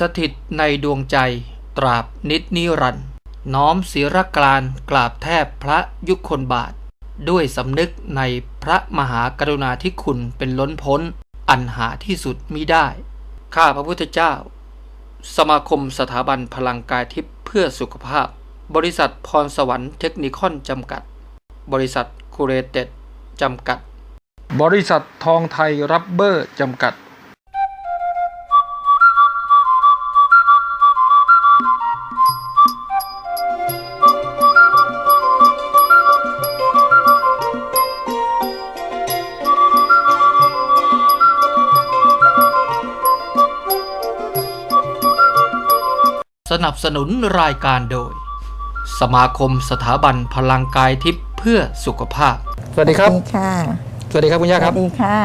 สถิตในดวงใจ ตราบนิดนิรันดร์น้อมศิรกรานกราบแทบพระยุคลบาท ด้วยสำนึกในพระมหากรุณาธิคุณเป็นล้นพ้น อันหาที่สุดมิได้ ข้าพระพุทธเจ้า สมาคมสถาบันพลังกายทิพย์เพื่อสุขภาพ บริษัทพรสวรรค์เทคนิคอนจำกัด บริษัทคูเรเต็ดจำกัด บริษัททองไทยรับเบอร์จำกัด นับสนุนรายการโดย สมาคมสถาบันพลังกายทิพย์เพื่อสุขภาพ สวัสดีครับสวัสดีค่ะ สวัสดีครับคุณย่าสครัวับ สดีค่ะ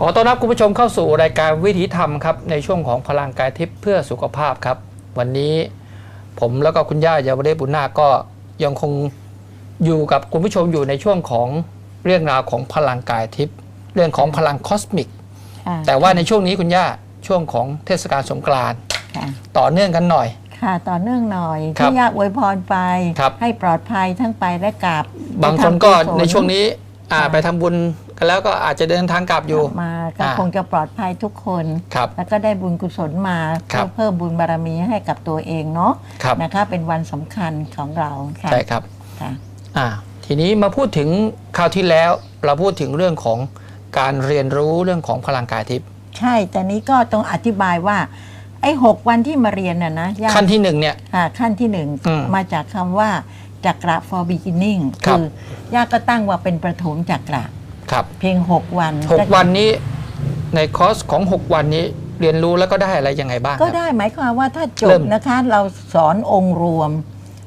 ขอต้อนรับคุณผู้ชมเข้าสู่รายการวิถีธรรมครับในช่วงของพลังกายทิพย์เพื่อสุขภาพครับ วันนี้ผมแล้วก็คุณย่ายาวเดชบุญนาคก็ยังคงอยู่กับคุณผู้ชมอยู่ในช่วงของเรื่องราวของพลังกายทิพย์เรื่องของพลังคอสมิก ค่ะแต่ว่าในช่วงนี้คุณย่าช่วงของเทศกาลสงกรานต์ ค่ะต่อเนื่องกันหน่อย ค่ะต่อเนื่องหน่อยครับที่ญาติอวยพรไปครับ ให้ปลอดภัยทั้งไปและกลับบางคนก็ไปทำกุศล ในช่วงนี้อ่าค่ะ ไปทำบุญกันแล้วก็อาจจะเดินทางกลับอยู่มาก็อ่า คงจะปลอดภัยทุกคน ครับ แล้วก็ได้บุญกุศลมาครัเพื่บอเพิ่มบุญบารมีให้กับตัวเองเนาะครับนะคะ เป็นวันสำคัญของเราค่ะใช่ครับ ค่ะ อ่าทีนี้มาพูดถึงคราวที่แล้วเราพูดถึงเรื่องของการเรียนรู้เรื่องของพลังกายทิพย์ ใช่ แต่นี้ก็ต้องอธิบายว่า ไอ้หกวันที่มาเรียนน่ะนะญาติขั้นที่หนึ่งเนี่ยค่ะขั้นที่หนึ่งอืมมาจากคำว่าจักระ for beginning ครับ ย่าก็ตั้งว่าเป็นประถมจักระ ครับเพียง 6 วันหกวันนี้ในคอร์สของ6วันนี้เรียนรู้แล้วก็ได้อะไรยังไงบ้างคก็รับ ได้หมายความว่าถ้าจเริ่บม นะคะ เราสอนองค์รวม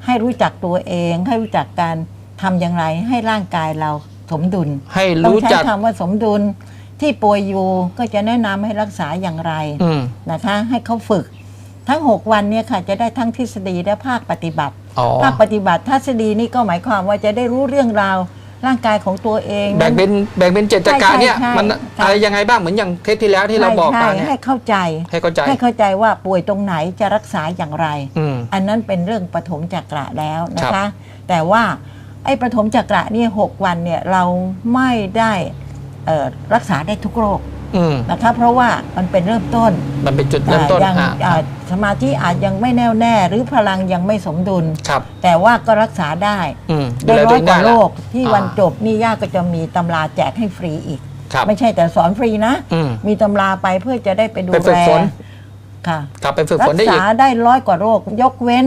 ให้รู้จักตัวเอง ให้รู้จักการทำอย่างไรให้ร่างกายเราสมดุลให้ต้องรู้ใช้จัก คำว่าสมดุล ที่ป่วยอยู่ก็จะแนะนำให้รักษาอย่างไรอืมนะคะ ให้เขาฝึก ทั้ง 6 วันเนี่ยค่ะจะได้ทั้งทฤษฎีและภาคปฏิบัติ อ๋อภาคปฏิบัติทฤษฎีนี่ก็หมายความว่าจะได้รู้เรื่องราวร่างกายของตัวเอง แบ่งเป็นแบ่งเป็นเจ็ดจักระเนี่ย ใช่ใช่มันใช่ อะไรยังไงบ้างเหมือนอย่างเทปที่แล้วที่เราบอกใช่มาเนี่ยให้เข้าใจ ให้เข้าใจ ให้เข้าใจว่าป่วยตรงไหนจะรักษาอย่างไร อืม อันนั้นเป็นเรื่องปฐมจักระแล้วนะครัคะ บ แต่ว่าไอ้ปฐมจักระนี่หกวันเนี่ยเราไม่ได้เอ่อ รักษาได้ทุกโรคอืมนะคะเพราะว่ามันเป็นเริ่มต้นมันเป็นจุดเริ่มต้นอ่ายังอะอ่าสมาธิอาจยังไม่แน่วแน่ หรือพลังยังไม่สมดุลครับ แต่ว่าก็รักษาได้อืมได้ดูแลร้ตัอวยเองกได้ว่าละโรคที่วันอ่าจบนี่ย่าก็จะมีตำราแจกให้ฟรีอีกครับไม่ใช่แต่สอนฟรีนะอืมมีตำราไปเพื่อจะได้ไปดูไปฝึแลกฝนค่ะกลับไปฝึกรัฝนได้อีษากได้ร้อยกว่าโรค ยกเว้น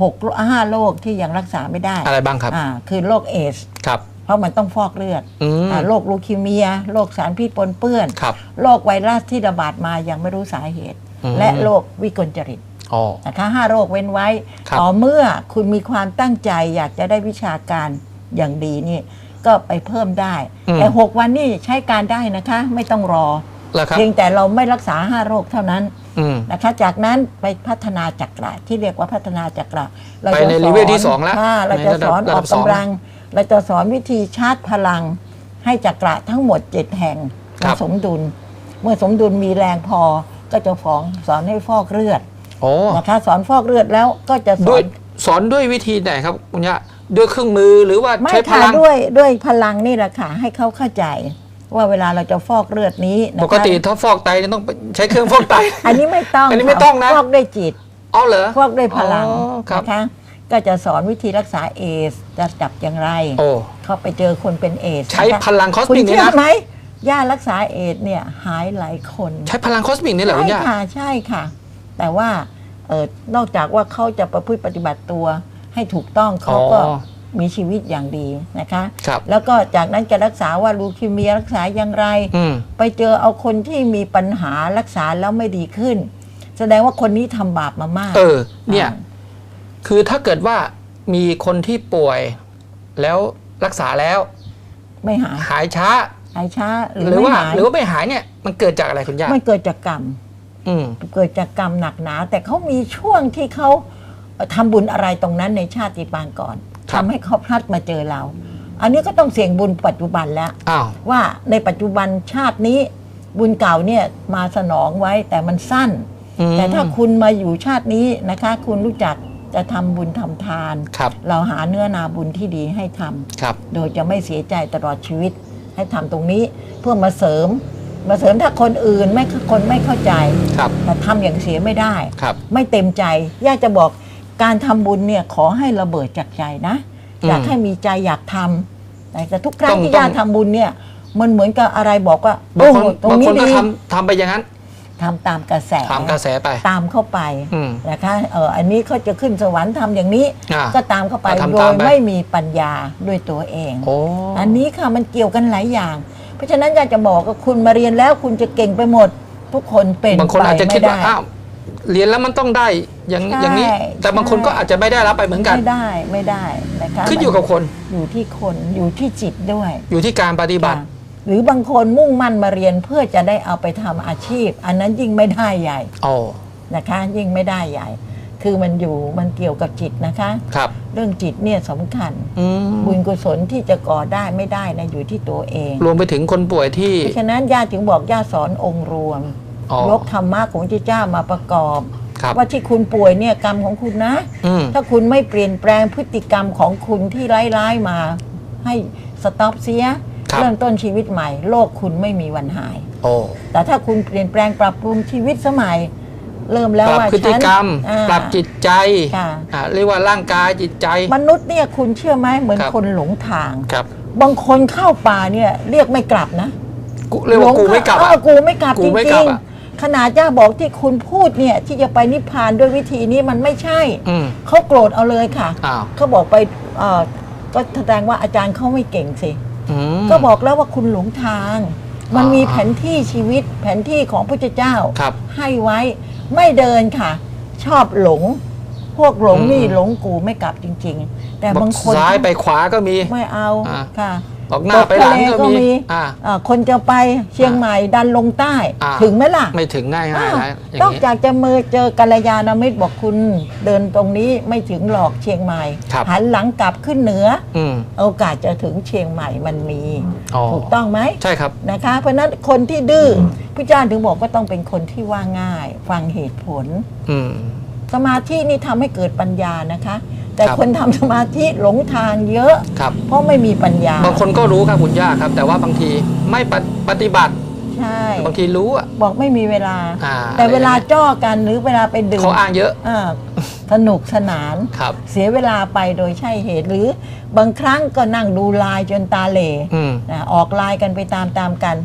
หกห้าโรคที่ยังรักษาไม่ได้อะไรบ้างครับอ่าคือโรคเอสครับเพ ราะมันต้องฟอกเลือดอืมอ่าโรคลูคีเมียโรคสารพิษปนเปื้อนครับโรคไวรัสที่ระบาดมายังไม่รู้สาเหตุอืมและโรควิกลจริตอ๋อนะคะห้าโรคเว้นไว้ครับต่อเมื่อคุณมีความตั้งใจอยากจะได้วิชาการอย่างดีนี่ก็ไปเพิ่มได้ แต่หกวันนี่ใช้การได้นะคะไม่ต้องรอแล้วครับเพียงแต่เราไม่รักษาห้าโรคเท่านั้นอืมนะคะ จากนั้นไปพัฒนาจักระที่เรียกว่าพัฒนาจักระเราไปจะในสเลเวลที่สองแล้วค่ะเราในจะระดัสบอนระอดัอกบสองกำลัง เราจะสอนวิธีชาร์จพลัง ให้จักระทั้งหมดเจ็ดแห่งครัมาบ สมดุล เมื่อสมดุลมีแรงพอก็จะฟองสอนให้ฟอกเลือดโอ้นะคะสอนฟอกเลือดแล้วก็จะสด้อวยนสอนด้วยวิธีไหนครับคุณย่าด้วยเครื่องมือหรือว่าไม่ใช้พค่ะลัง ด้วยด้วยพลังนี่แหละค่ะให้เขาเข้าใจ ว่าเวลาเราจะฟอกเลือดนี้นะคะปกติถ้าฟอกไตเนี่ยต้องใช้เครื่องฟอกไต อันนี้ไม่ต้องอันนี้ไม่ต้องนะ ฟอกด้วยจิต อ๋อเหรอฟอกด้วยพลังอ๋อครับ นะคะ ก็จะสอนวิธีรักษาเอสจะจับอย่างไร โอ้ เขาไปเจอคนเป็นเอสใช้นะคะพลังคอสคุณมิกเนี่ยเชื่อนะ ไหมย่ารักษาเอดเนี่ยหายหลายคนใช้พลังคอสมิกนี่เหรอคุณใช่ย่า ค่ะใช่ค่ะ แต่ว่าเออนอกจากว่าเขาจะประพฤติปฏิบัติตัวให้ถูกต้องเขาก็อ๋อ มีชีวิตอย่างดีนะคะ ครับ แล้วก็จากนั้นจะรักษาว่าลูคีเมียรักษาอย่างไร อืม ไปเจอเอาคนที่มีปัญหารักษาแล้วไม่ดีขึ้น แสดงว่าคนนี้ทำบาปมามาก เออ เนี่ย คือถ้าเกิดว่ามีคนที่ป่วยแล้วรักษาแล้ว ไม่หายหายช้า หายช้าหหรือรือไม่ว่าหายหรือว่าไม่หายเนี่ยมันเกิดจากอะไรคุณย่ามันเกิดจากกรรมอืมเกิดจากกรรมหนักหนา แต่เขามีช่วงที่เขาเอ่อทำบุญอะไรตรงนั้นในชาติปางก่อนครับทำให้เขาพลัดมาเจอเรา อันนี้ก็ต้องเสี่ยงบุญปัจจุบันแล้วอ้าวว่าในปัจจุบันชาตินี้บุญเก่าเนี่ยมาสนองไว้แต่มันสั้นออืมแต่ถ้าคุณมาอยู่ชาตินี้นะคะ คุณรู้จัก จะทำบุญทำทาน ครับ เราหาเนื้อนาบุญที่ดีให้ทำครับ โดยจะไม่เสียใจตลอดชีวิต ให้ทำตรงนี้เพื่อมาเสริม มาเสริมถ้าคนอื่นไม่คนไม่เข้าใจ ครับ แต่ทำอย่างเสียไม่ได้ ครับ ไม่เต็มใจย่าจะบอกการทำบุญเนี่ยขอให้ระเบิดจากใจนะ อืมอยากให้มีใจอยากทำแต่ทุกครั้ต้งองที่ต้อง ย่าทำบุญเนี่ย มันเหมือนกับอะไรบอกว่าบางคนโอ้ตรงบางนี้คนก็ดี ทำทำไปอย่างนั้น ทำตามกระแสตามกระแสไป ตามเข้าไปอืมนะคะเอออันนี้เขาจะขึ้นสวรรค์ทำอย่างนี้ อ่าก็ตามเข้าไปก็ทำโดตามยไป ไม่มีปัญญาด้วยตัวเอง โอ้ อันนี้ค่ะมันเกี่ยวกันหลายอย่าง เพราะฉะนั้นอยากจะบอกว่าคุณมาเรียนแล้วคุณจะเก่งไปหมด ทุกคนเป็นบางคนอาจจะไปคิดไม่ว่าได้อ้าว เรียนแล้วมันต้องได้อย่างใช่อย่างนี้ แต่บางคนใช่ก็อาจจะไม่ได้รับไปเหมือนกัน ไม่ได้ไม่ได้นะคะขึ้นอยู่กับคน อยู่ที่คนอยู่ที่จิตด้วยอยู่ที่การปฏิบัติ ค่ะ หรือบางคนมุ่งมั่นมาเรียนเพื่อจะได้เอาไปทำอาชีพ อันนั้นยิ่งไม่ได้ใหญ่โอ้นะคะ ยิ่งไม่ได้ใหญ่ คือมันอยู่มันเกี่ยวกับจิตนะคะ ครับ เรื่องจิตเนี่ยสำคัญ อืมบุญกุศลที่จะก่อได้ไม่ได้นะอยู่ที่ตัวเอง รวมไปถึงคนป่วยที่เพราะฉะนั้นญาติถึงบอกญาติสอนองค์รวม อ๋อยกธรรมะของพระเจ้ามาประกอบ ครับว่าที่คุณป่วยเนี่ยกรรมของคุณนะ อืมถ้าคุณไม่เปลี่ยนแปลงพฤติกรรมของคุณที่ร้ายๆมา ให้สต็อปเสียครับ เริ่มต้นชีวิตใหม่ โลกคุณไม่มีวันหาย โอ้ แต่ถ้าคุณเปลี่ยนแปลงปรับปรุงชีวิตสมัย เริ่มแล้วปรับว่าพฤติกรรมฉันอ่า ปรับจิตใจค่ะ อ่าเรียกว่าร่างกายจิตใจ มนุษย์เนี่ยคุณเชื่อไหมเหมือนครับ คนหลงทาง ครับบางคนเข้าป่าเนี่ยเรียกไม่กลับนะกูเรียกว่ากูไม่กลับเออะ อกูไม่กลับกูจไม่กลัริบงอะ ๆขนาดย่าบอกที่คุณพูดเนี่ยที่จะไปนิพพานด้วยวิธีนี้มันไม่ใช่ อืม เขาโกรธเอาเลยค่ะ อ้าว เขาบอกไปเอ่อก็แสดงว่าอาจารย์เขาไม่เก่งสิอืม ก็บอกแล้วว่าคุณหลงทาง มันอ่ามีมีแผนที่ชีวิตแผนที่ของพระเจ้าครับให้ไว้ไม่เดินค่ะ ชอบหลง พวกหลงอืมนี่หลงกูไม่กลับจริง ๆ แต่บอกบางคนซ้ายไปขวาก็มีไม่เอาอ่าค่ะ บอกหน้าไปหลังตก็ทะเลมีอ่าอ่าคนจะไปเชียงใหม่ดันลงใต้อ่าถึงไหมล่ะ ไม่ถึงง่ายง่ายอ้าวนะอย่างนอกนี้จากจะมือเจอกัลยาณมิตรบอกคุณเดินตรงนี้ไม่ถึงหรอกเชียงใหม่ครับหันหลังกลับขึ้นเหนืออืมโอกาสจะถึงเชียงใหม่มันมีอ๋อถูกต้องไหมใช่ครับนะคะ เพราะฉะนั้นคนที่ดื้อพระเจ้าถึงบอกว่าต้องเป็นคนที่ว่าง่าย ฟังเหตุผลอืม สมาธินี่ทำให้เกิดปัญญานะคะ แต่ครับ คนทำสมาธิหลงทางเยอะ ครับเพราะไม่มีปัญญาบางคนก็รู้ครับคุณย่าครับ แต่ว่าบางทีไม่ปฏิปฏิบัติใช่ บางทีรู้อะบอกไม่มีเวลา อ่าแต่เวลาอะไรอย่างเงี้ยจ้อกันหรือเวลาไปดื่มเขาอ้างเยอะอ่าสนุกสนาน ครับ เสียเวลาไปโดยใช่เหตุหรือบางครั้งก็นั่งดูไลายจนตาเหล่อืม นะออกไลายกันไปตามตามๆกัน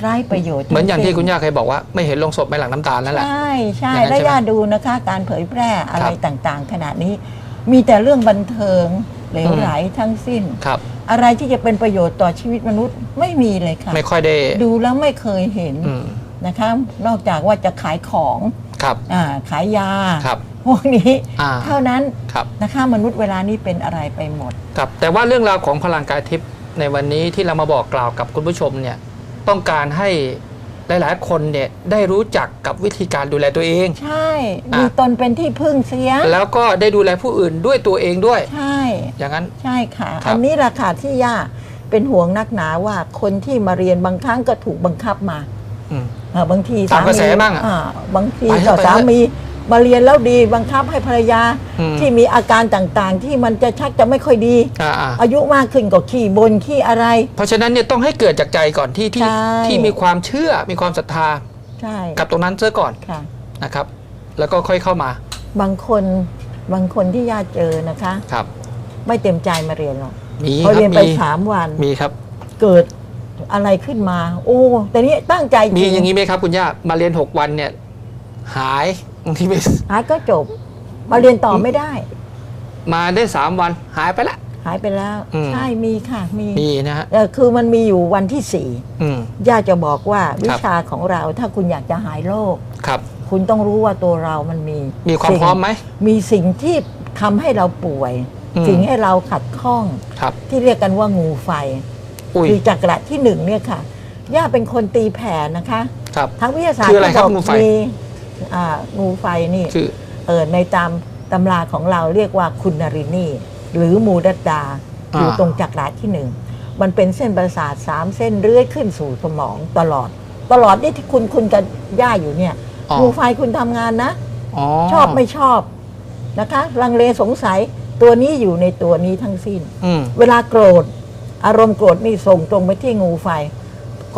ไร้ประโยชน์เหมือนอย่างที่ทั้คุณสิ้นย่าเคยบอกว่าไม่เห็นลงศพไม่หลังน้ำตาลนั่นแหละใช่ใช่อย่างนั้นและใช่ไหมย่าดูนะคะ การเผยแพร่อะไรครับต่างๆ ขนาดนี้ มีแต่เรื่องบันเทิงเหลวไหลทั้งสิ้นครับอะไรที่จะเป็นประโยชน์ต่อชีวิตมนุษย์ไม่มีเลยค่ะ ไม่ค่อยได้ ดูแล้วไม่เคยเห็นอืมนะคะ นอกจากว่าจะขายของครับอ่าขายยาครับพวกนี้อ่าเท่านั้นครับนะคะมนุษย์เวลานี้เป็นอะไรไปหมดครับแต่ว่าเรื่องราวของพลังกายทิพย์ในวันนี้ที่เรามาบอกกล่าวกับคุณผู้ชมเนี่ย ต้องการให้หลาย ๆ คนเนี่ยได้รู้จักกับวิธีการดูแลตัวเอง ใช่อะมีตนเป็นที่พึ่งเสีย แล้วก็ได้ดูแลผู้อื่นด้วยตัวเองด้วย ใช่ อย่างนั้น ใช่ค่ะครับอันนี้ราคาที่ย่าเป็นห่วงนักหนาว่าคนที่มาเรียนบางครั้งก็ถูกบังคับมาอืมเอ่อบางทีตามกระแสบ้างอะอ่บางทีไปเถก็อะไปเถอะสามี มาเรียนแล้วดีบังคับให้ภรรยาอืม ที่มีอาการต่างๆ ที่มันจะชักจะไม่ค่อยดี อ่าอ่าอายุมากขึ้นก็ขี้บนขี้อะไร เพราะฉะนั้นเนี่ยต้องให้เกิดจากใจก่อนที่ที่ใช่ ที่มีความเชื่อมีความศรัทธาใช่กับตรงนั้นเสียก่อนค่ะ นะครับ แล้วก็ค่อยเข้ามาบางคนบางคนที่ย่าเจอนะคะ ครับ ไม่เต็มใจมาเรียนหรอกมีพอครับเรียนไปมีสามวัน มีครับ เกิดอะไรขึ้นมา โอ้ แต่นี้ตั้งใจจมีริงอย่างนี้ไหมครับคุณย่ามาเรียน 6 วันเนี่ย หายบาง ทีไปหายก็จบ มาเรียนต่อไม่ได้ มาได้3วันหายไปละ หายไปแล้ว อืม ใช่มีค่ะมีมีนะฮะ เออคือมันมีอยู่วันที่สี่อืม ย่าจะบอกว่าวิชาของเราถ้าคุณอยากจะหายโรคครับ คุณต้องรู้ว่าตัวเรามันมีมีความสิ่งพร้อมไหม มีสิ่งที่ทำให้เราป่วย อืม สิ่งให้เราขัดข้อง ครับ ที่เรียกกันว่างูไฟอุ้ย คือจักระที่หนึ่งเนี่ยค่ะ ย่าเป็นคนตีแผ่นะคะ ครับทั้งวิทยาศาสตร์คืออะไรครับก็งูไฟ มี อ่างูไฟนี่คือเออในตามตำราของเราเรียกว่าคุณนรินีหรือมูดัดดาอยู่ตรงจักระที่หนึ่ง มันเป็นเส้นประสาทสามเส้นเรื่อยขึ้นสู่สมองตลอด ตลอดนี่ที่คุณคุณกับย่าอยู่เนี่ยอ๋องูไฟคุณทำงานนะ อ๋อชอบไม่ชอบนะคะ ลังเลสงสัยตัวนี้อยู่ในตัวนี้ทั้งสิ้น อืม เวลาโกรธ อารมณ์โกรธนี่ส่งตรงไปที่งูไฟ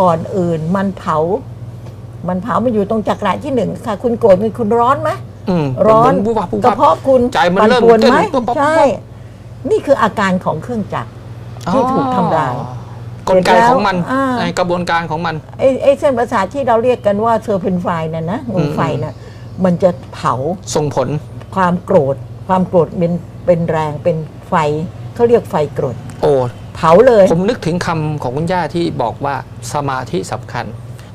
ก่อนอื่นมันเผา มันเผามันอยู่ตรงจักระที่หนึ่งค่ะ คุณโกรธนี่คุณร้อนไหมอืมร้อนมัปุ๊บวับปุ๊บกวัระบ เพาะคุณใจมันปั่เริ่มป่วนไหมเต้นปุ๊บปั๊บ ใช่ นี่คืออาการของเครื่องจักร ที่ถูกทำลายกลไกของมันอ่า ในกระบวนการของมัน ไอ้ไอ้เส้นประสาทที่เราเรียกกันว่าเซอร์เพนไฟน่ะนะงูไฟน่ะมันจะเผาส่งผล ความโกรธ ความโกรธเป็นเป็นแรงเป็นไฟเขาเรียกไฟโกรธโอ้ เผาเลย ผมนึกถึงคำของคุณย่าที่บอกว่าสมาธิสำคัญ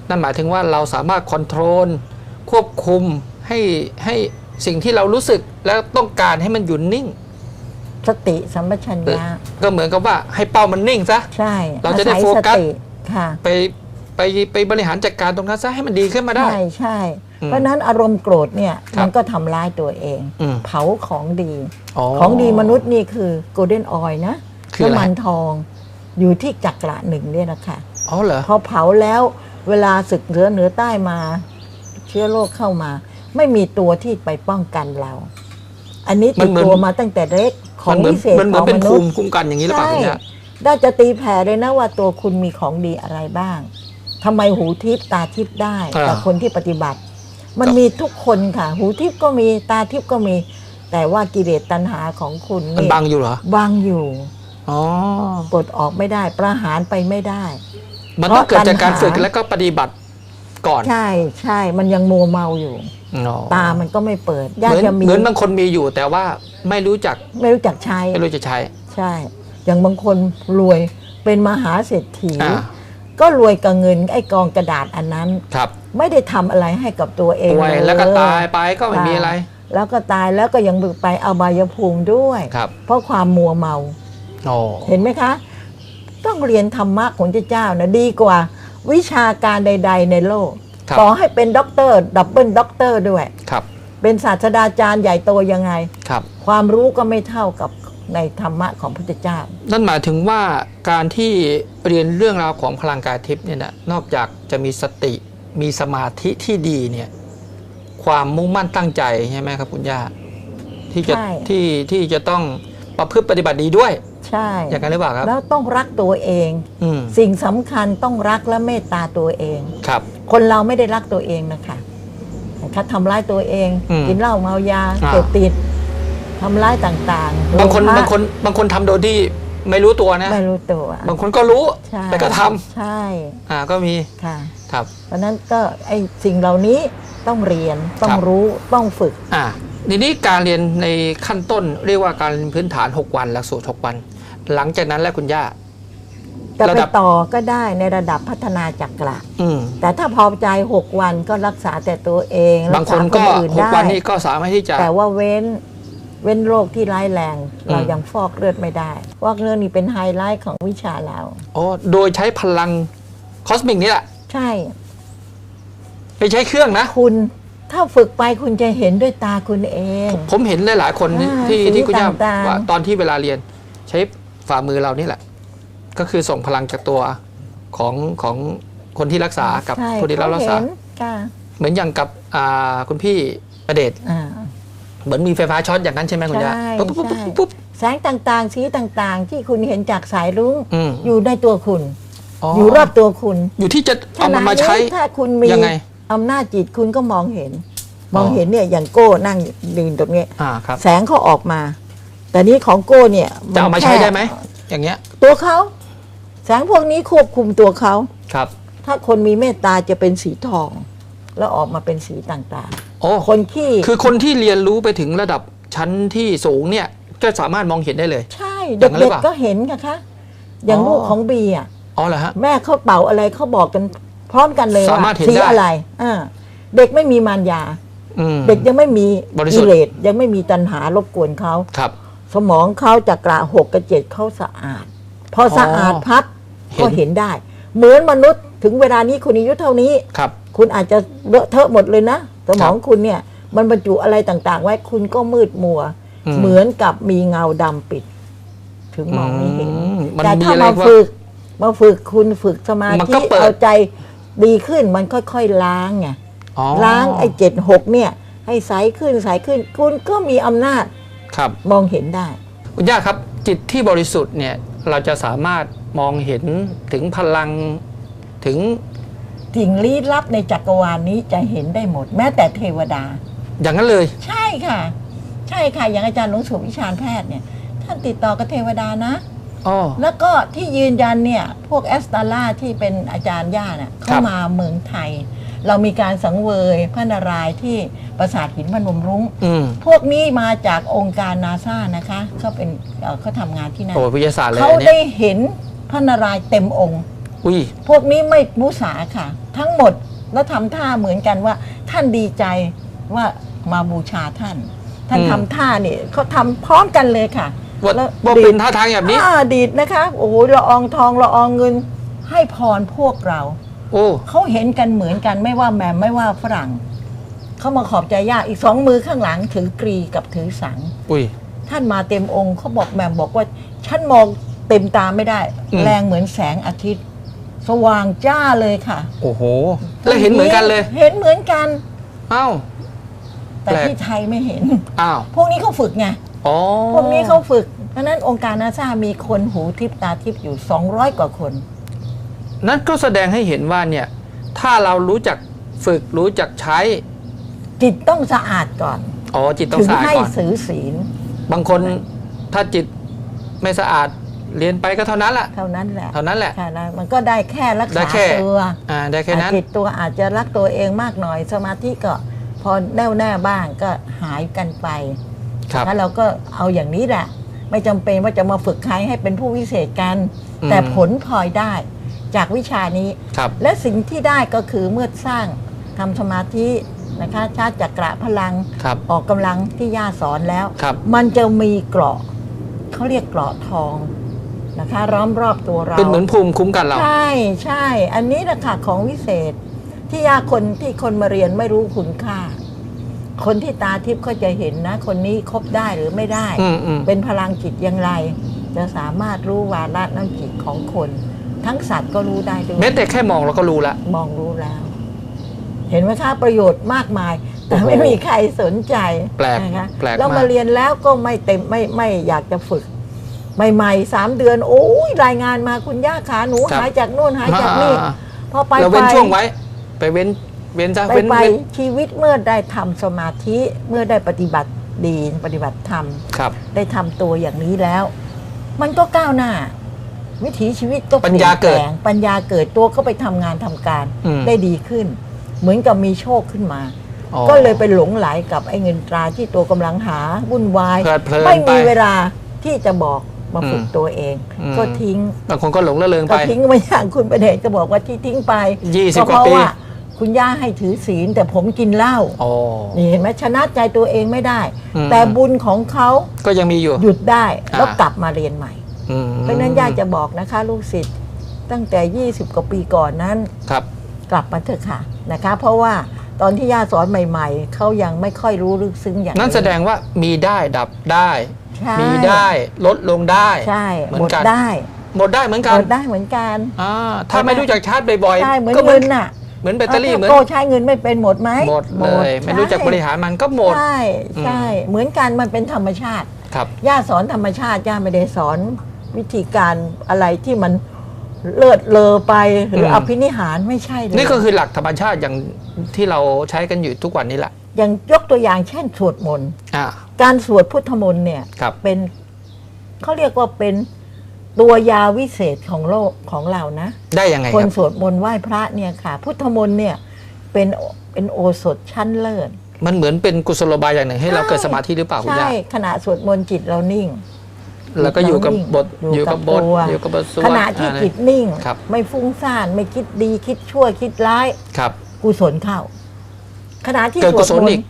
นั่นหมายถึงว่าเราสามารถคอนโทรลควบคุมให้ให้สิ่งที่เรารู้สึกแล้วต้องการให้มันอยู่นิ่ง สติสัมปชัญญะก็เหมือนกับว่าให้เป้ามันนิ่งซะใช่เราจะได้อศัยโฟกัสสติค่ะไปไปไปบริหารจัดการตรงนั้นซะให้มันดีขึ้นมาได้ ใช่ใช่อืมเพราะฉะนั้นอารมณ์โกรธเนี่ยครับมันก็ทำร้ายตัวเองอืมเผาของดี ของดีมนุษย์นี่คือโกลเด้นออยนะคืออะไรน้ำมันทองอยู่ที่จักระหนึ่งเนี่ยนะคะอ๋อเหรอพอเผาแล้ว เวลาศึกเหนือเหนือใต้มา เชื้อโรคเข้ามา ไม่มีตัวที่ไปป้องกันเรา อันนี้มัตินดเหมือนตัวมาตั้งแต่เล็กขอมังเหมือนวิเศษมันเหมืขออนงเป็นมนุภูษมิย์คุ้มกันอย่างนี้หรือเปล่าคุณย่าได้จะตีแผ่เลยนะว่าตัวคุณมีของดีอะไรบ้างทำไมหูทิพย์ตาทิพย์ได้อ่ากับคนที่ปฏิบัติ มันครับมีทุกคนค่ะ หูทิพย์ก็มีตาทิพย์ก็มี แต่ว่ากิเลสตัณหาของคุณมันนี่บังอยู่เหรอบังอยู่อ๋อปลดออกไม่ได้ ประหารไปไม่ได้ มันต้องเกิดจากการเพราะตัณหาฝึกแล้วก็ปฏิบัติก่อน ใช่ใช่มันยังมัวเมาอยู่อ๋อตามันก็ไม่เปิดเหยากมือนจะมีเหมือนบางคนมีอยู่แต่ว่าไม่รู้จักไม่รู้จักใช้ไม่รู้จะใช้ ใช่ อย่างบางคนรวยเป็นมหาเศรษฐีอ่าก็รวยกับเงินไอ้กองกระดาษอันนั้นครับ ไม่ได้ทำอะไรให้กับตัวเองป่วยเยแล้วก็ตายไปก็ไม่มีอะไร แล้วก็ตายแล้วก็ยังไปอบายภูมิด้วยครับเพราะความมัวเมาโอ้เห็นไหมคะ ต้องเรียนธรรมะของเจ้านะดีกว่า วิชาการใด ๆ ในโลกครับ ต่อให้เป็นด็อกเตอร์ดับเบิลด็อกเตอร์ด้วย ครับ เป็นศาสตราจารย์ใหญ่โตยังไง ครับ ความรู้ก็ไม่เท่ากับในธรรมะของพระพุทธเจ้า นั่นหมายถึงว่าการที่เรียนเรื่องราวของพลังกายทิพย์เนี่ยนะนอกจากจะมีสติมีสมาธิที่ดีเนี่ยความมุ่งมั่นตั้งใจใช่ไหมครับคุณย่าที่จะใช่ ที่ที่จะต้องประพฤติปฏิบัติดีด้วย ใช่ อย่างนั้นหรือเปล่าครับ แล้วต้องรักตัวเอง อืมสิ่งสำคัญต้องรักและเมตตาตัวเอง ครับ คนเราไม่ได้รักตัวเองนะคะถ้าทำร้ายตัวเอง อืมกินเหล้าเมายาอ่า เสพติดทำร้ายต่างๆบางคนโลภะบางคนบางคนทำโดยที่ไม่รู้ตัวนะ ไม่รู้ตัวบางคนก็รู้ใช่แต่ก็ทำใช่อ่าก็มีค่ะ ครับ เพราะฉะนั้นก็ไอ้สิ่งเหล่านี้ต้องเรียนต้อคงรับ รู้ต้องฝึกอ่าทีนี้การเรียนในขั้นต้นเรียกว่าการเรียนพื้นฐาน 6 วันหลักสูตร 6 วัน หลังจากนั้นแล้วคุณย่า จะระไปดับ ต่อก็ได้ในระดับพัฒนาจักระ อืมแต่ถ้าพอใจ 6 วันก็รักษาแต่ตัวเองบางคนก็รัษอื่นหกได้ วันนี้ก็สามารถที่จะ แต่ว่าเว้นเว้นโรคที่ร้ายแรง อืม เรายังฟอกเลือดไม่ได้ฟอกเลือดนี่เป็นไฮไลท์ของวิชาเรา โอ้โดยใช้พลังคอสมิกนี่แหละใช่ ไม่ใช้เครื่องนะ คุณถ้าฝึกไปคุณจะเห็นด้วยตาคุณเอง ผมเห็นหลายๆคนที่อ่าที่สีที่คุณย่าต่างๆ ว่าตอนที่เวลาเรียน ใช้ ฝ่ามือเรานี่แหละ ก็คือส่งพลังจากตัวของของคนที่รักษากับใช่คนที่รับรักษาเห็นค่ะเหมือนอย่างกับอ่าคุณพี่ประเดชอ่า เหมือนมีไฟฟ้าช็อตอย่างนั้นใช่ไหมคุณย่าใช่ปุ๊บปุ๊บปุ๊บใช่ ปุ๊บแสงต่างๆ สีต่างๆ ที่คุณเห็นจากสายรุ้งอืมอยู่ในตัวคุณอ๋ออยู่รอบตัวคุณอยู่ที่จะเอามันมาใช้ขณะนี้ถ้าคุณมียังไงอำนาจจิตคุณก็มองเห็น มองอ๋อ เห็นเนี่ยอย่างโก้นั่งยืนตรงนี้อ่าครับ แสงเขาออกมา แต่นี่ของโก้เนี่ยจะเอามาแค่ใช้ได้ไหมอย่างเงี้ยตัวเขาแสงพวกนี้ควบคุมตัวเขา ครับ ถ้าคนมีเมตตาจะเป็นสีทอง แล้วออกมาเป็นสีต่างโอ้ๆ คนขี้คือคนที่เรียนรู้ไปถึงระดับชั้นที่สูงเนี่ยก็สามารถมองเห็นได้เลย ใช่อย่างนั้นหรืเด็อกเปล่าๆก็เห็นนะคะอย่างอ๋อ ลูกของบีอะ อ๋อเหรอฮะ แม่เขาเป่าอะไรเขาบอกกันพร้อมกันเลยสาว่ามารถเห็นสีได้อะไรอ่าเด็กไม่มีมารยา อืม เด็กยังไม่มีบริสุกิทธิ์เลสยังไม่มีตัณหารบกวนเขา ครับ สมองเขาจากกระหกกระเจ็ดเขาสะอาด พอสะอาดพับเห็น ก็เห็นได้ เหมือนมนุษย์ถึงเวลานี้คุณอายุเท่านี้ ครับ คุณอาจจะเลอะเทอะหมดเลยนะ สมองคุณเนี่ย มันบรรจุอะไรต่างๆ ไว้คุณก็มืดมัว อืม เหมือนกับมีเงาดำปิด ถึงมองไม่เห็น อืมมันแต่มีถ้าอะไรมาว่า ฝึกมาฝึกคุณฝึกสมามันธิก็เปิด เอาใจดีขึ้นมันค่อยๆล้างไง อ๋อ ล้างไอ้เจ็ดหกเนี่ย ให้ใสขึ้นใสขึ้น คุณก็มีอำนาจ ครับมองเห็นได้คุณย่าครับจิตที่บริสุทธิ์เนี่ยเราจะสามารถมองเห็นถึงพลังถึงสิ่งลี้ลับในจักรวาลนี้จะเห็นได้หมด แม้แต่เทวดา อย่างนั้นเลย ใช่ค่ะ ใช่ค่ะ อย่างอาจารย์หลวงสุวิชาญแพทย์เนี่ย ท่านติดต่อกับเทวดานะอ๋อแล้วก็ที่ยืนยันเนี่ย พวกแอสตาล่าที่เป็นอาจารย์ย่าเนี่ยครัเข้าบมาเมืองไทย เรามีการสังเวยพระนารายณ์ที่ปราสาทหินพนมรุ้ง อืมพวกนี้มาจากองค์การนาซานะคะเขาเป็นเอ่อเขาทำงานที่นั่นโอ้วิทยาศาสตร์เลยเขาอันได้เนี่ยเห็นพระนารายณ์เต็มองค์ อุ้ย พวกนี้ไม่มุสาค่ะ ทั้งหมดแล้วทำท่าเหมือนกันว่า ท่านดีใจว่ามาบูชาท่าน ท่านอืม ทำท่านี่เขาทำพร้อมกันเลยค่ะว่าแล้วว่าเป็นท่าทางแบบนี้ อ่าดีดนะคะ โอ้โหละอองทองละอองเงินให้พรพวกเรา โอ้เขาเห็นกันเหมือนกันไม่ว่าแมมไม่ว่าฝรั่ง เขามาขอบใจยากอีกสองมือข้างหลังถือกรีกับถือสัง อุ้ย ท่านมาเต็มองค์เขาบอกแหมมบอกว่าฉันมองเต็มตาไม่ได้ อืม แรงเหมือนแสงอาทิตย์ สว่างจ้าเลยค่ะโอ้โห แล้วเห็นเหมือนกันเลยเห็นเหมือนกัน อ้าว แต่แปลก ที่ไทยไม่เห็น อ้าวพวกนี้เขาฝึกไง อ๋อพวกนี้เขาฝึกเพราะฉะนั้นองค์การนาซามีคนหูทิพตาทิพอยู่ 200 กว่าคน นั่นก็แสดงให้เห็นว่าเนี่ยถ้าเรารู้จักฝึกรู้จักใช้ จิตต้องสะอาดก่อนอ๋อจิตต้องถึงสะอาดให้ก่อนสือศีลบางคนถ้าจิตไม่สะอาดเรียนไปก็เท่านั้นแหละเท่านั้นแหละเท่านั้นแหละ ค่ะนะมันก็ได้แค่รักได้ษาแค่ ตัวอ่าได้แค่นั้น จิตตัวอาจจะรักตัวเองมากหน่อย สมาธิก็พอแน่วแน่บ้างก็หายกันไป ครับถ้าเราก็เอาอย่างนี้แหละ ไม่จำเป็นว่าจะมาฝึกใครให้เป็นผู้วิเศษกัน อืม แต่ผลพลอยได้ จากวิชานี้ ครับ และสิ่งที่ได้ก็คือเมื่อสร้างทำสมาธินะคะชาติจักระพลัง ครับ ออกกำลังที่ย่าสอนแล้ว ครับ มันจะมีเกราะเขาเรียกเกราะทองนะคะล้อมรอบตัวเรา เป็นเหมือนภูมิคุ้มกันเรา ใช่ใช่ อันนี้แหละค่ะของวิเศษ ที่ยาคนที่คนมาเรียนไม่รู้คุณค่า คนที่ตาทิพย์เขาจะเห็นนะ คนนี้คบได้หรือไม่ได้ อืมอืมเป็นพลังจิตอย่างไร จะสามารถรู้วาระน้ำจิตของคน ทั้งสัตว์ก็รู้ได้ด้วยแม้แต่แค่มองเราก็รู้ละ มองรู้แล้ว เห็นไหมคะประโยชน์มากมาย แต่โอ้โหไม่มีใครสนใจแปลกนะคะแปลกแล้วมากมาเรียนแล้วก็ไม่เต็มไม่ไม่อยากจะฝึก ใหม่ๆสามเดือน โอ้ยรายงานมาคุณย่าขาหนูครับ หายจากโน่นหายจากนี่อ่าพอไปเราเว้นไปช่วงไว้ ไปเว้นเว้นซะไปเว้นไปเว้นชีวิตเมื่อได้ทำสมาธิเมื่อได้ปฏิบัติดีปฏิบัติธรรม ครับ ได้ทำตัวอย่างนี้แล้ว มันก็ก้าวหน้า วิถีชีวิตก็ปัญญาเกิดปลี่ยนแปลงปัญญาเกิดตัวก็ไปทำงานทำการอืม ได้ดีขึ้น เหมือนกับมีโชคขึ้นมา อ๋อ ก็เลยไปหลงไหลกับไอ้เงินตราที่ตัวกำลังหาวุ่นวายเพลิดเพลินไม่มีไปเวลาที่จะบอกมาฝึกอืมตัวเอง อืม ก็ทิ้ง บางคนก็หลงละเลงก็ไป ทิ้งไม่อย่างคุณประเดชก็บอกว่าที่ทิ้งไปยี่สิบก็กว่าเพราะปี ว่าคุณย่าให้ถือศีลแต่ผมกินเหล้าอ๋อ นี่เห็นไหมชนะใจตัวเองไม่ได้ อืม แต่บุญของเขาก็ยังมีอยู่ หยุดได้อ่าแล้วกลับมาเรียนใหม่อืม เพราะฉะนั้นย่าจะบอกนะคะ ลูกศิษย์ตั้งแต่ 20 กว่าปีก่อนนั้นครับกลับมาเถอะค่ะนะคะ เพราะว่าตอนที่ย่าสอนใหม่ ๆเขายังไม่ค่อยรู้ลึกซึ้งอย่างนั่นแสดงว่ามีได้ดับได้ใช่มีได้ลดลงได้ใช่เหมือหมนดกันได้หมดได้เหมือนหกันมดได้เหมือนกันอ่าถ้าไม่รู้จักชาร์จบ่อยใช่เหมือนก็เหมืเงิอนนน่ะเหมือนแบตเตอรี่เหมือนโก้ใช้เงินไม่เป็นหมดไหมหมดเลยไม่รู้จักบริหารมันก็หมดใช่ใช่เหมือนกันมันเป็นธรรมชาติครับย่าสอนธรรมชาติย่าไม่ได้สอน วิธีการอะไรที่มันเลิศเลอไปหรือมอภินิหารไม่ใช่เลยนี่ก็คือหลักธรรมชาติอย่างที่เราใช้กันอยู่ทุกวันนี้แหละ อย่างยกตัวอย่างเช่นสวดมนต์อ่าการสวดพุทธมนต์เนี่ยครับเป็นเขาเรียกว่าเป็นตัวยาวิเศษของโลกของเรานะ ได้ยังไงคคนรับสวดมนต์ไหว้พระเนี่ยค่ะ พุทธมนต์เนี่ยเป็นเป็นโอสถชั้นเลิศมันเหมือนเป็นกุศโลบายอย่างหนึ่งให้เราเกิดสมาธิหรือเปล่าคุณใช่ย่าขณะสวดมนต์จิตเรานิ่ง แล้วก็อยู่กับบทออยู่ยู่กักับบบทตัวอยู่กับบทสวดขณะที่อ่าจิตนิ่ง ครับ ไม่ฟุ้งซ่านไม่คิดดีคิดชั่วคิดร้าย ครับ กุศลเข้า ขณะที่เกิดสกุวดศลมนอีกต์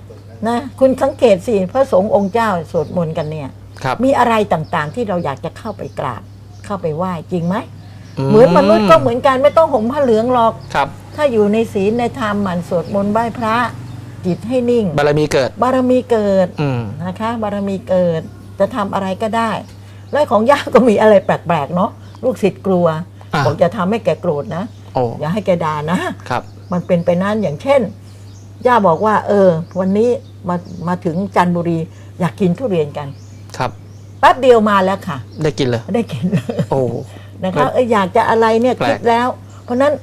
นะคุณสังเกตสิพระสงฆ์องค์เจ้าสวดมนต์กันเนี่ย ครับ มีอะไรต่างๆ ที่เราอยากจะเข้าไปกราบเข้าไปไหว้จริงไหมเหมือนมนุษย์ก็เหมือนกันไม่ต้องห่มผ้าเหลืองหรอกครับ ถ้าอยู่ในศีลในธรรมหมั่นสวดมนต์ไหว้พระจิตให้นิ่ง บารมีเกิด บารมีเกิดอืมนะคะ บารมีเกิด จะทำอะไรก็ได้ และของย่าก็มีอะไรแปลกๆเนาะลูกศิษย์กลัวอะ บอกจะทำให้แกโกรธนะ โอ้อย่าให้แกด่านะ ครับ มันเป็นไปนั้นอย่างเช่น ย่าบอกว่า เออ วันนี้มามาถึงจันทบุรีอยากกินทุเรียนกันครับ แป๊บเดียวมาแล้วค่ะ ได้กินเลย ได้กินโอ้ นะคะเอออยากจะอะไรเนี่ยแปลก คิดแล้ว เพราะฉะนั้น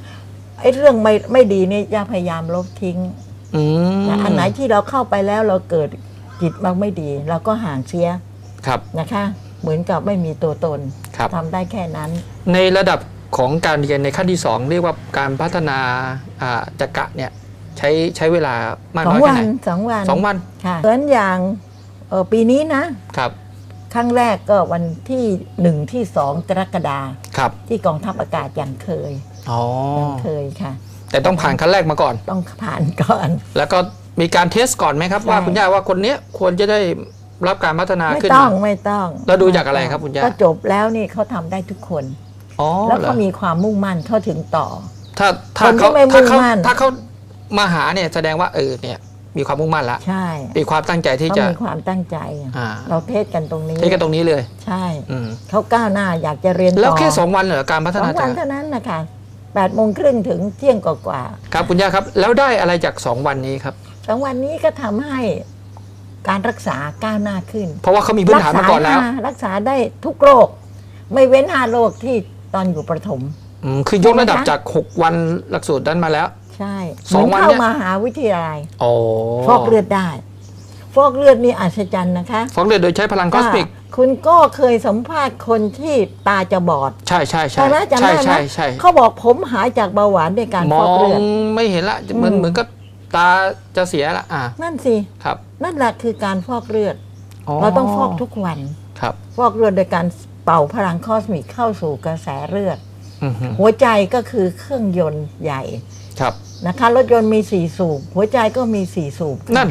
ไอ้เรื่องไม่ไม่ดีเนี่ยย่าพยายามลบทิ้งอืมแต่อันไหนที่เราเข้าไปแล้วเราเกิดจิตมันไม่ดี เราก็ห่างเสียครับ นะคะ เหมือนกับไม่มีตัวตนครับทำได้แค่นั้น ในระดับของการเรียนในขั้นที่ 2 เรียกว่าการพัฒนาอ่าจักระเนี่ยใช้ใช้เวลามากสอน้งอยวัแค่นไหนสองวันสองวันค่ะเหมือนอย่างเอ่อปีนี้นะครับครั้งแรกก็วันที่หนึ่งที่สองกรกฎาครับที่กองทัพอากาศอย่างเคยอ๋ออย่างเคยค่ะ แต่ต้องผ่านขั้นแรกมาก่อน ต้องผ่านก่อน แล้วก็มีการเทสก่อนไหมครับใช่ว่าคุณย่าว่าคนเนี้ยควรจะได้ รับการพัฒนาไม่ขึ้นต้องมาไม่ต้องแล้วดูจากอะไรครับคุณย่าก็จบแล้วนี่เขาทำได้ทุกคนอ๋อแล้วเหรเขาอมีความมุ่งมั่นเข้าถึงต่อ ถ้าถ้าคนที่เขาไม่มุ่ถ้างเขามั่นถ้าเขามาหาเนี่ยแสดงว่าเออเนี่ยมีความมุ่งมั่นละใช่มีความตั้งใจที่เขาจะมีความตั้งใจอ่าเราเทศกันตรงนี้เทสกันตรงนี้เลย ใช่อืมเขาก้าวหน้าอยากจะเรียนต่อแล้วแค่สองวันเหรอการพัฒสอนางจัวักนระเท่านั้นนะคะแปดโมงครึ่งถึงเที่ยงกว่าครับคุณย่าครับ แล้วได้อะไรจากสองวันนี้ครับๆสองวันนี้ก็ทำให้ การรักษาก้าวหน้าขึ้น เพราะว่าเขามีพื้นฐานมาก่อนแล้วรัษารักษาได้ทุกโรค ไม่เว้นห้าโรคที่ตอนอยู่ประถมอืมคือยกระดับใช่ไหมคะจาก 6 วันหลักสูตรนั้นมาแล้ว ใช่สองวันเหมืเนี่ยเข้ามาหาวิทยาลัยโอ้ฟอกเลือดได้ ฟอกเลือดนี่อัศจรรย์นะคะ ฟอกเลือดโดยใช้พลังคอสมิกอ่าคุณก็เคยสัมภาษณ์คนที่ตาจะบอด ใช่ใช่ใช่ใช่ไหมจำใช่ได้ไหมใช่ใช่เขาบอกผมหายจากเบาหวานด้วยการมฟออกงเลือดไม่เห็นละเหมือนอืมเหมือนก็ตาจะเสียละอ่านั่นสิครับ นั่นแหละคือการฟอกเลือด เราต้องฟอกทุกวันครับฟอกเลือดโดยการเป่าพลังคอสมิกเข้าสู่กระแสเลือดอือฮึหัวใจก็คือเครื่องยนต์ใหญ่ครับนะคะรถยนต์มีสี่สูบ หัวใจก็มีสี่สูบ นั่น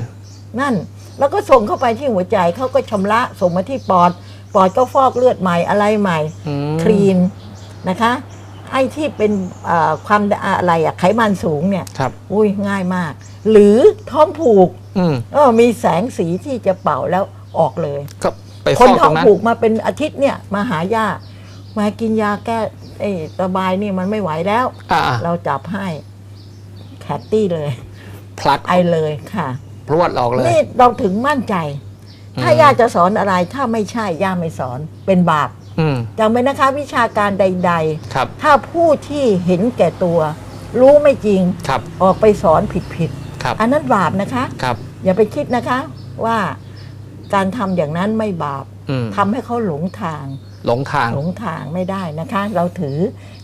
นั่น แล้วก็ส่งเข้าไปที่หัวใจเขาก็ชำระส่งมาที่ปอด ปอดก็ฟอกเลือดใหม่อะไรใหม่อืมคลีนนะคะไอ้ที่เป็นเอ่อความอะไรอะไขมันสูงเนี่ยครับอุ้ยง่ายมาก หรือท้องผูกอืมเออมีแสงสีที่จะเป่าแล้วออกเลย ก็ไปคฟนอกท้ตอรงงนั้น ผูกมาเป็นอาทิตย์เนี่ย มาหาย่ามากินยาแก้ไอ้สบายนี่มันไม่ไหวแล้ว อ่าเราจับให้แคตตี้เลย พลักไอเลยค่ะ พรวดออกเลย นี่เราถึงมั่นใจ ถ้าอืม ย่าจะสอนอะไรถ้าไม่ใช่ย่าไม่สอนเป็นบาปอืมจำไว้นะคะ วิชาการใด ครับๆ ถ้าผู้ที่เห็นแก่ตัว รู้ไม่จริง ครับ ออกไปสอนผิด ครับๆอันนั้นบาปนะคะครับ อย่าไปคิดนะคะ ว่าการทำอย่างนั้นไม่บาปอืมทำให้เขาหลงทาง หลงทางหลงทางไม่ได้นะคะ เราถือ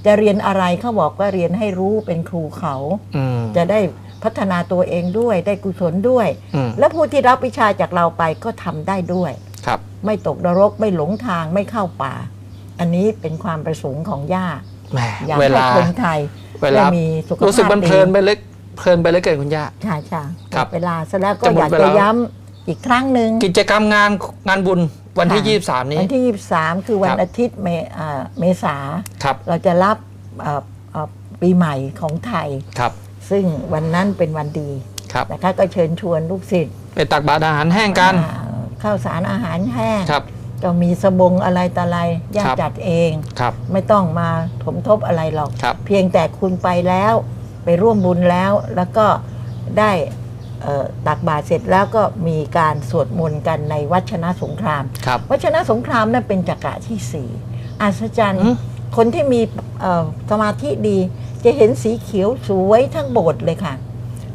จะเรียนอะไรเขาบอกว่าเรียนให้รู้เป็นครูเขาอืมจะได้พัฒนาตัวเองด้วยได้กุศลด้วยอืมและผู้ที่รับวิชาจากเราไปก็ทำได้ด้วยครับ ไม่ตกนรกไม่หลงทางไม่เข้าป่า อันนี้เป็นความประสงค์ของย่าแหมอยากเวให้ลาคนไทยเวลาได้มีสุขภาพรู้สึกมันดีเพลินไปเล็ก เพลินไปเล็กเกินคุณย่าใช่ใช่ครับเวลาซะแล้วก็จะหมดอยากเวจะลา ย้ำอีกครั้งหนึ่ง กิจกรรมงานงานบุญวันที่ค่ะ ยี่สามนี้ วันที่ 23 คือวัคนรับ อาทิตย์เมอ่าเมษา ครับเราจะรับเอ่อเอ่อปีใหม่ของไทย ครับซึ่งวันนั้นเป็นวันดีครับนะคะก็เชิญชวนลูกศิษย์ไปตักบาตรอาหารแห้งกันอ่าข้าวสารอาหารแห้งครับ ก็มีสบงอะไรต่ออะไรย่าครับ จัดเอง ครับ ไม่ต้องมาถมทบอะไรหรอก ครับ เพียงแต่คุณไปแล้ว ไปร่วมบุญแล้ว แล้วก็ได้เอ่อตักบาตรเสร็จแล้วก็มีการสวดมนต์กันในวัชนะสงครามครับวัชนะสงครามนั่นเป็นจักระที่สี่อัศจรรย์อืมคนที่มีเอ่อสมาธิดี จะเห็นสีเขียวสวยทั้งโบสถ์เลยค่ะ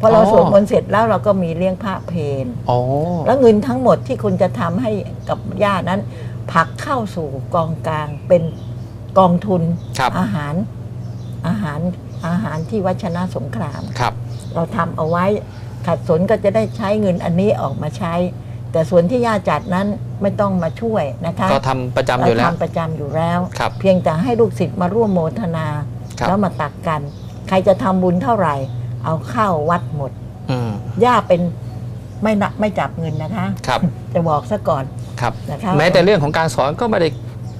พอเราสวดมนต์เสร็จแล้วเราก็มีเลี้ยงพระเพนโอ้แล้วเงินทั้งหมดที่คุณจะทำให้กับญาตินั้นผลักเข้าสู่กองกลางเป็นกองทุนครับอาหารอาหาร อาหารที่วัชนะสงคราม ครับ เราทำเอาไว้ขัดสนก็จะได้ใช้เงินอันนี้ออกมาใช้ แต่ส่วนที่ย่าจัดนั้นไม่ต้องมาช่วยนะคะก็ทำประจำอเรายู่แล้วทำประจำอยู่แล้ว ครับ เพียงแต่ให้ลูกศิษย์มาร่วมโมทนา ครับ แล้วมาตักกัน ใครจะทำบุญเท่าไหร่ เอาเข้าวัดหมด อืมย่าเป็นไม่นักไม่จับเงินนะคะ ครับ จะบอกซะก่อน ครับ นะคะ แม้แต่เรื่องของการสอนก็ไม่ได้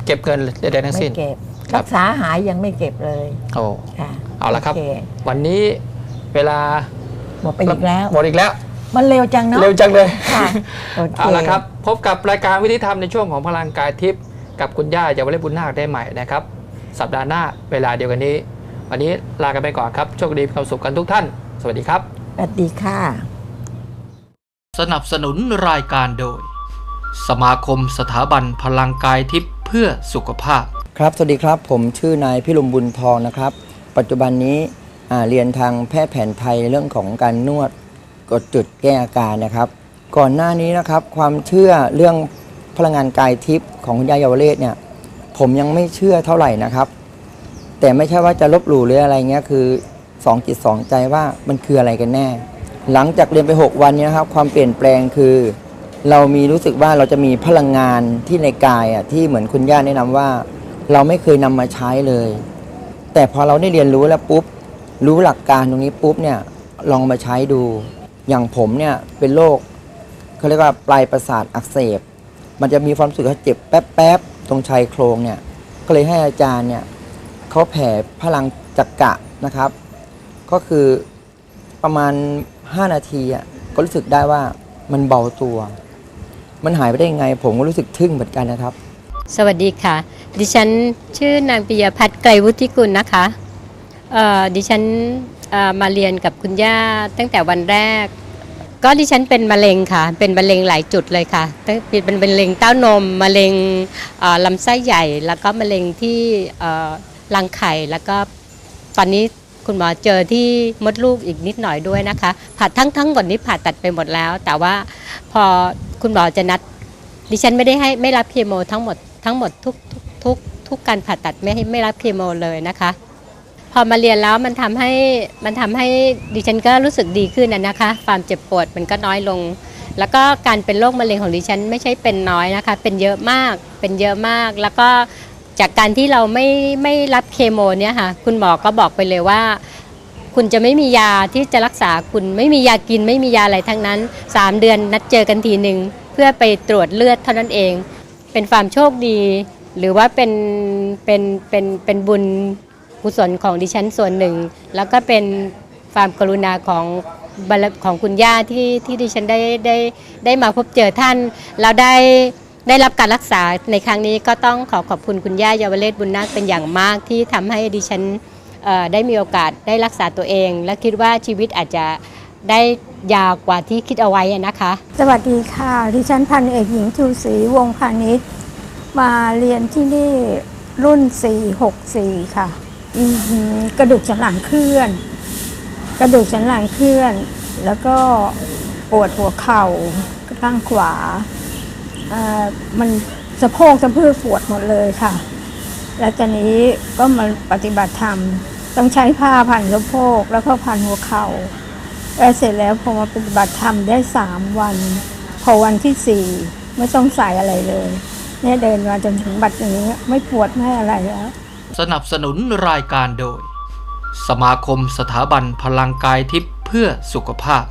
เก็บเงินใดๆทั้งไม่สิ้น เก็บ ครับ รักษาหายยังไม่เก็บเลยโอ้ ค่ะ เอาละครับโวันนี้เวลาหมดไปอีกแล้ว หมดอีกแล้ว มันเร็วจังเนาะเร็วจังเลย ค่ะโอเค เอาละครับ พบกับรายการวิธีธรรมในช่วงของพลังกายทิพย์กับคุณย่าเยาวเลศบุญนาคได้ใหม่นะครับ สัปดาห์หน้าเวลาเดียวกันนี้ วันนี้ลากันไปก่อนครับโชคดีมีความสุขกันทุกท่าน สวัสดีครับ สวัสดีค่ะ สนับสนุนรายการโดย สมาคมสถาบันพลังกายทิพย์เพื่อสุขภาพ ครับ สวัสดีครับ ผมชื่อนายพิรุมบุญทองนะครับ ปัจจุบันนี้เรียนทางแพทย์แผนไทยเรื่องของการนวดกดจุดแก้อาการนะครับ ก่อนหน้านี้นะครับความเชื่อเรื่องพลังงานกายทิพย์ของคุณยายเยาวเรศเนี่ยผมยังไม่เชื่อเท่าไหร่นะครับ แต่ไม่ใช่ว่าจะลบหลู่หรืออะไรเงี้ยคือสองจิตสองใจว่ามันคืออะไรกันแน่ หลังจากเรียนไป 6 วันนี้นะครับ ความเปลี่ยนแปลงคือ เรามีรู้สึกว่าเราจะมีพลังงานที่ในกายอะที่เหมือนคุณย่าแนะนำว่า เราไม่เคยนำมาใช้เลย แต่พอเราได้เรียนรู้แล้วปุ๊บ รู้หลักการตรงนี้ปุ๊บเนี่ยลองมาใช้ดู อย่างผมเนี่ยเป็นโรคเขาเรียกว่าปลายประสาทอักเสบ มันจะมีความรู้สึกว่าเจ็บแป๊บๆตรงชายโครงเนี่ยก็เลยให้อาจารย์เนี่ยเขาแผ่พลังจักกะนะครับ ก็คือประมาณ 5 นาทีอะก็รู้สึกได้ว่ามันเบาตัว มันหายไปได้ยังไง ผมก็รู้สึกทึ่งเหมือนกันนะครับ สวัสดีค่ะ ดิฉันชื่อนางปิยพัฒน์ไกรวุฒิกุลนะคะเอ่อดิฉันมาเรียนกับคุณย่าตั้งแต่วันแรก ก็ดิฉันเป็นมะเร็งค่ะ เป็นมะเร็งหลายจุดเลยค่ะตั้งเป็นมะเร็งเต้านมมะเร็งลำไส้ใหญ่ แล้วก็มะเร็งที่รังไข่แล้วก็ตอนนี้คุณหมอเจอที่มดลูกอีกนิดหน่อยด้วยนะคะผ่าทั้งทั้งหมดนี้ผ่าตัดไปหมดแล้ว แต่ว่าพอคุณหมอจะนัดดิฉันไม่ได้ให้ไม่รับเคโมทั้งหมดทั้งหมดทุกทุก ทุกทุกการผ่าตัดไม่ให้ไม่รับเคโมเลยนะคะ พอมาเรียนแล้วมันทำให้มันทำให้ดิฉันก็รู้สึกดีขึ้นนะนะคะ ความเจ็บปวดมันก็น้อยลง แล้วก็การเป็นโรคมะเร็งของดิฉันไม่ใช่เป็นน้อยนะคะ เป็นเยอะมากเป็นเยอะมาก แล้วก็จากการที่เราไม่ไม่รับเคโมเนี่ยค่ะคุณหมอก็บอกไปเลยว่าคุณจะไม่มียาที่จะรักษาคุณไม่มียากินไม่มียาอะไรทั้งนั้น 3 เดือนนัดเจอกันทีหนึ่งเพื่อไปตรวจเลือดเท่านั้นเอง เป็นความโชคดี หรือว่าเป็นเป็นเป็นเป็นบุญกุศลของดิฉันส่วนหนึ่ง แล้วก็เป็นความกรุณาของบของคุณย่าที่ที่ดิฉันได้ได้ได้มาพบเจอท่านแล้วได้ได้รับการรักษาในครั้งนี้ก็ต้องขอขอบคุณคุณย่าเยาวเลศบุญนาคเป็นอย่างมากที่ทำให้ดิฉันเอ่อได้มีโอกาสได้รักษาตัวเอง และคิดว่าชีวิตอาจจะได้ยาวกว่าที่คิดเอาไว้นะคะ สวัสดีค่ะ ดิฉันพันเอกหญิงชูศรีวงศ์พาณิชย์ มาเรียนที่นี่รุ่น 464 ค่ะกระดูกสันหลังเคลื่อน กระดูกสันหลังเคลื่อน แล้วก็ปวดหัวเข่าข้างขวาอ่อมันสะโพกสะพือปวดหมดเลยค่ะ แล้วตอนนี้ก็มาปฏิบัติธรรม ต้องใช้ผ้าพันสะโพกแล้วก็พันหัวเข่าแล้วเสร็จแล้วพอมาปฏิบัติธรรมได้สามวัน พอวันที่สี่ไม่ต้องใส่อะไรเลย เนี่ยเดินมาจนถึงบัดนี้ไม่ปวดไม่อะไรแล้ว สนับสนุนรายการโดย สมาคมสถาบันพลังกายทิพย์เพื่อสุขภาพ